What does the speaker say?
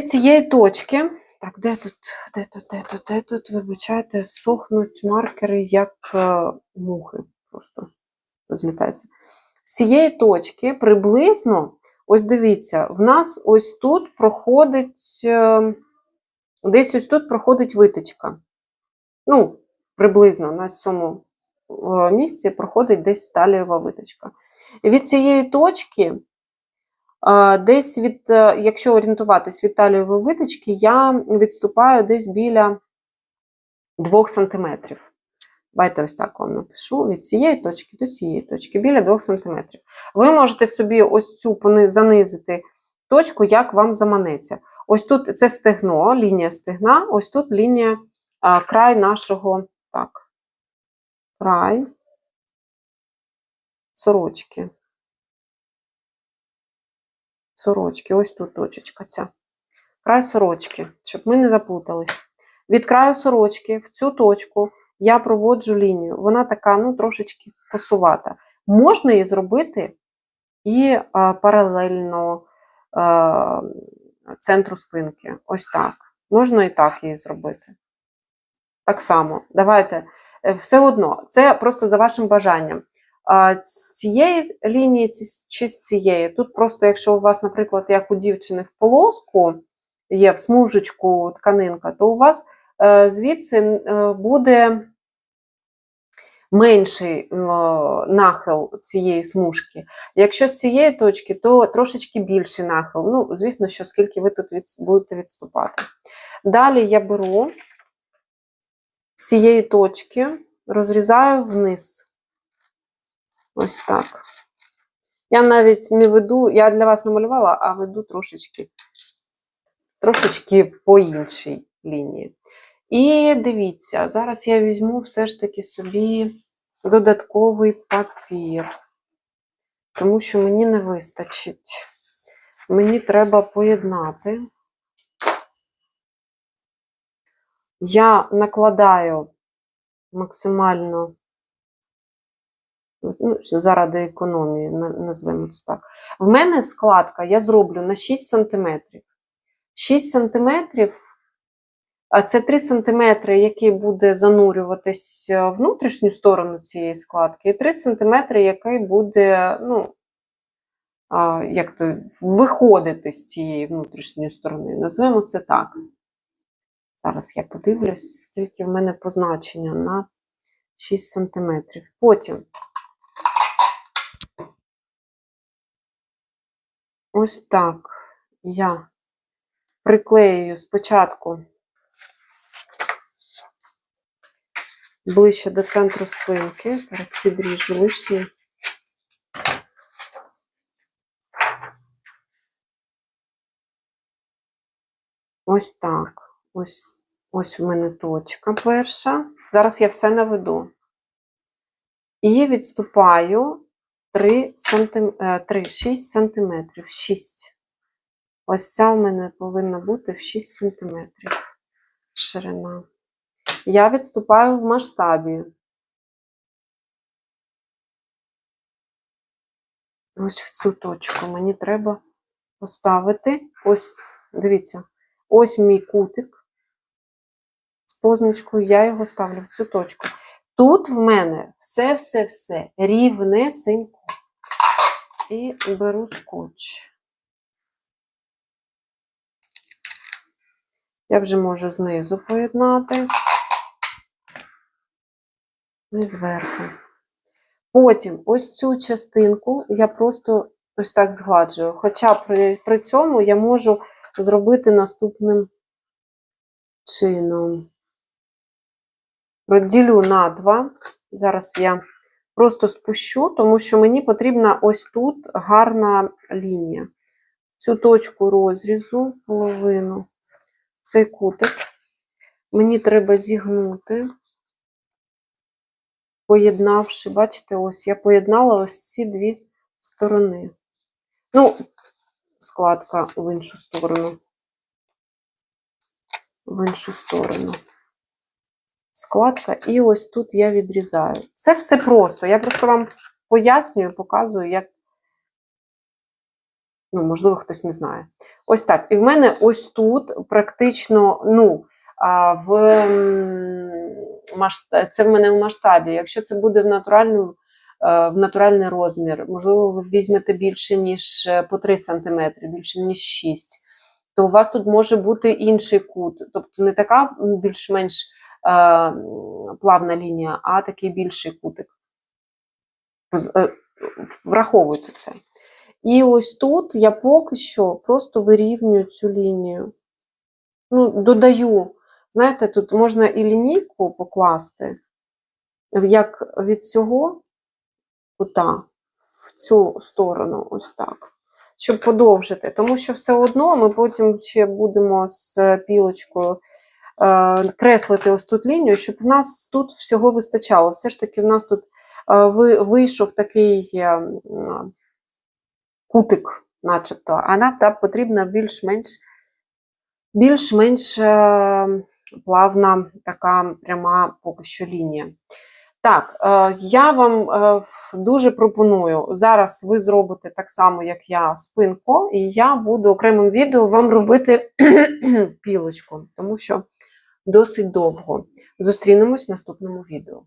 цієї точки. Так, де тут, де тут, де тут, де тут, вибачайте, сохнуть маркери, як е, мухи. Просто злітаються. З цієї точки приблизно, ось дивіться, в нас ось тут проходить, е, десь ось тут проходить витичка. Ну, приблизно на цьому е, місці проходить десь талієва витичка. І від цієї точки, десь від, е, якщо орієнтуватись від талієвої витички, я відступаю десь біля 2 см. Давайте ось так вам напишу від цієї точки до цієї точки, біля 2 см. Ви можете собі ось цю занизити точку, як вам заманеться. Ось тут це стегно, лінія стегна, ось тут лінія, а, край нашого, так, край сорочки. Сорочки, ось тут точечка ця. Край сорочки, щоб ми не заплутались. Від краю сорочки в цю точку я проводжу лінію. Вона така, ну, трошечки косувата. Можна її зробити і а, паралельно а, центру спинки. Ось так. Можна і так її зробити. Так само. Давайте. Е, Все одно, це просто за вашим бажанням. З цієї лінії чи з цієї. Тут просто, якщо у вас, наприклад, як у дівчини в полоску є в смужечку тканинка, то у вас е, звідси е, буде менший е, нахил цієї смужки. Якщо з цієї точки, то трошечки більший нахил. Ну, звісно, що скільки ви тут від, будете відступати. Далі я беру з цієї точки, розрізаю вниз. Ось так. Я навіть не веду, я для вас намалювала, а веду трошечки, трошечки по іншій лінії. І дивіться, зараз я візьму все ж таки собі додатковий папір, тому що мені не вистачить. Мені треба поєднати. Я накладаю максимально, ну, заради економії, на- назвемо це так. В мене складка я зроблю на 6 см. 6 см а це 3 см, який буде занурюватись внутрішню сторону цієї складки, і 3 см, який буде, ну, як то, виходити з цієї внутрішньої сторони. Назвемо це так. Зараз я подивлюсь, скільки в мене позначення на 6 см. Потім ось так я приклеюю спочатку ближче до центру спинки. Зараз відріжу лишнє. Ось так. Ось, ось у мене точка перша. Зараз я все наведу. І відступаю 3 сантим... 3, 6 сантиметрів. 6. Ось ця у мене повинна бути в 6 сантиметрів ширина. Я відступаю в масштабі. Ось в цю точку мені треба поставити. Ось, дивіться, ось мій кутик з позначкою, я його ставлю в цю точку. Тут в мене все-все-все рівнесенько. І беру скотч. Я вже можу знизу поєднати. І зверху. Потім ось цю частинку я просто ось так згладжую. Хоча при, при цьому я можу зробити наступним чином. Розділю на два. Зараз я просто спущу, тому що мені потрібна ось тут гарна лінія. Цю точку розрізу, половину, цей кутик. Мені треба зігнути поєднавши, бачите, ось я поєднала ось ці дві сторони. Ну, складка в іншу сторону. В іншу сторону. Складка, і ось тут я відрізаю. Це все просто. Я просто вам пояснюю, показую, як Ну, можливо, хтось не знає. Ось так. І в мене ось тут практично, ну, в, це в мене в масштабі. Якщо це буде в натуральному е, в натуральний розмір, можливо, ви візьмете більше, ніж е, по 3 см, більше, ніж 6 то у вас тут може бути інший кут. Тобто не така більш-менш плавна лінія, а такий більший кутик. Е, Враховуйте це. І ось тут я поки що просто вирівнюю цю лінію. Ну, додаю. Знаєте, тут можна і лінійку покласти, як від цього кута в цю сторону, ось так, щоб подовжити. Тому що все одно ми потім ще будемо з пілочкою е, креслити ось тут лінію, щоб в нас тут всього вистачало. Все ж таки, в нас тут е, вийшов такий е, кутик, начебто, а нам так потрібна більш-менш більш-менш е, плавна така пряма поки що лінія. Так, е, я вам е, дуже пропоную. Зараз ви зробите так само, як я, спинку, і я буду окремим відео вам робити пілочку, тому що досить довго. Зустрінемось в наступному відео.